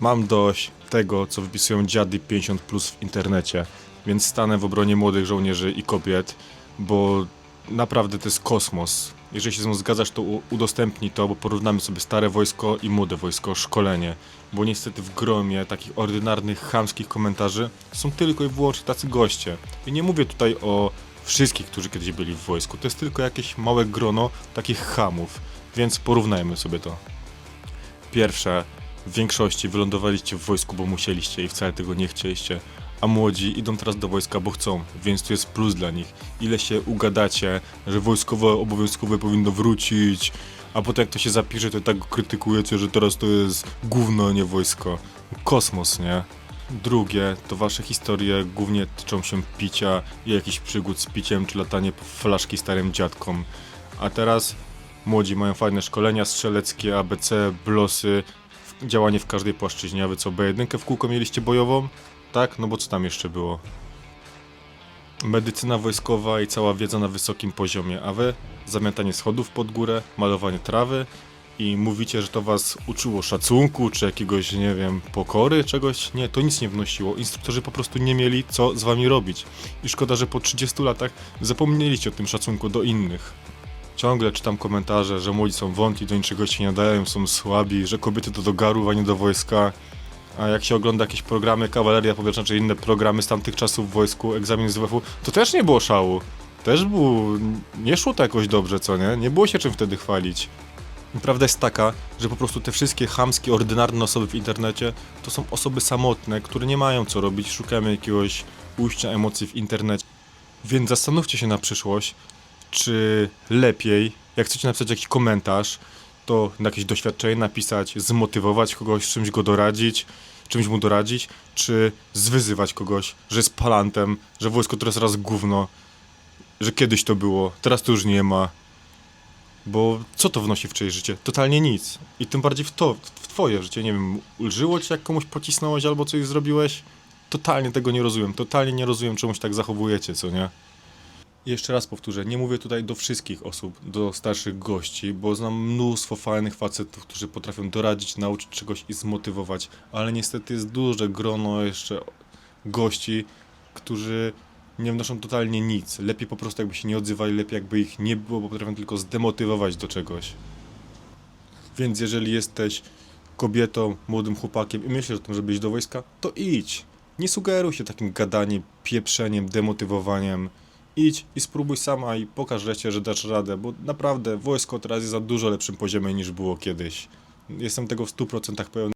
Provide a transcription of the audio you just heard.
Mam dość tego, co wypisują dziady 50 plus w internecie, więc stanę w obronie młodych żołnierzy i kobiet, bo naprawdę to jest kosmos. Jeżeli się ze mną zgadzasz, to udostępnij to, bo porównamy sobie stare wojsko i młode wojsko, szkolenie. Bo niestety w gromie takich ordynarnych, chamskich komentarzy są tylko i wyłącznie tacy goście. I nie mówię tutaj o wszystkich, którzy kiedyś byli w wojsku. To jest tylko jakieś małe grono takich chamów, więc porównajmy sobie to. Pierwsze, w większości wylądowaliście w wojsku, bo musieliście i wcale tego nie chcieliście, a młodzi idą teraz do wojska, bo chcą, więc to jest plus dla nich. Ile się ugadacie, że wojskowe obowiązkowe powinno wrócić, a potem jak to się zapisze, to tak krytykujecie, że teraz to jest gówno, nie wojsko. Kosmos, nie? Drugie, to wasze historie głównie tyczą się picia i jakichś przygód z piciem, czy latanie po flaszki starym dziadkom. A teraz młodzi mają fajne szkolenia strzeleckie, ABC, blosy, działanie w każdej płaszczyźnie. A wy co, B1 w kółko mieliście bojową? Tak? No bo co tam jeszcze było? Medycyna wojskowa i cała wiedza na wysokim poziomie, a wy zamiatanie schodów pod górę, malowanie trawy i mówicie, że to was uczyło szacunku, czy jakiegoś, nie wiem, pokory, czegoś? Nie, to nic nie wnosiło. Instruktorzy po prostu nie mieli co z wami robić. I szkoda, że po 30 latach zapomnieliście o tym szacunku do innych. Ciągle czytam komentarze, że młodzi są wątli, do niczego się nie nadają, są słabi, że kobiety to do garów, a nie do wojska. A jak się ogląda jakieś programy, kawaleria powietrzna, czy inne programy z tamtych czasów w wojsku, egzamin z WF-u, to też nie było szału. Też było... nie szło to jakoś dobrze, co nie? Nie było się czym wtedy chwalić. Prawda jest taka, że po prostu te wszystkie chamskie, ordynarne osoby w internecie to są osoby samotne, które nie mają co robić, szukają jakiegoś ujścia emocji w internecie. Więc zastanówcie się na przyszłość, czy lepiej, jak chcecie napisać jakiś komentarz, to jakieś doświadczenie napisać, zmotywować kogoś, czymś go doradzić, czymś mu doradzić, czy zwyzywać kogoś, że jest palantem, że wojsko jest raz gówno, że kiedyś to było, teraz to już nie ma. Bo co to wnosi w czyjeś życie? Totalnie nic. I tym bardziej w to, w twoje życie, nie wiem, ulżyło ci jak komuś pocisnąłeś albo coś zrobiłeś? Totalnie tego nie rozumiem, totalnie nie rozumiem czemu się tak zachowujecie, co nie? Jeszcze raz powtórzę, nie mówię tutaj do wszystkich osób, do starszych gości, bo znam mnóstwo fajnych facetów, którzy potrafią doradzić, nauczyć czegoś i zmotywować, ale niestety jest duże grono jeszcze gości, którzy nie wnoszą totalnie nic. Lepiej po prostu jakby się nie odzywali, lepiej jakby ich nie było, bo potrafią tylko zdemotywować do czegoś. Więc jeżeli jesteś kobietą, młodym chłopakiem i myślisz o tym, żeby iść do wojska, to idź. Nie sugeruj się takim gadaniem, pieprzeniem, demotywowaniem. Idź i spróbuj sama i pokaż reszcie, że dasz radę, bo naprawdę wojsko teraz jest za dużo lepszym poziomie niż było kiedyś. Jestem tego w 100% pewien.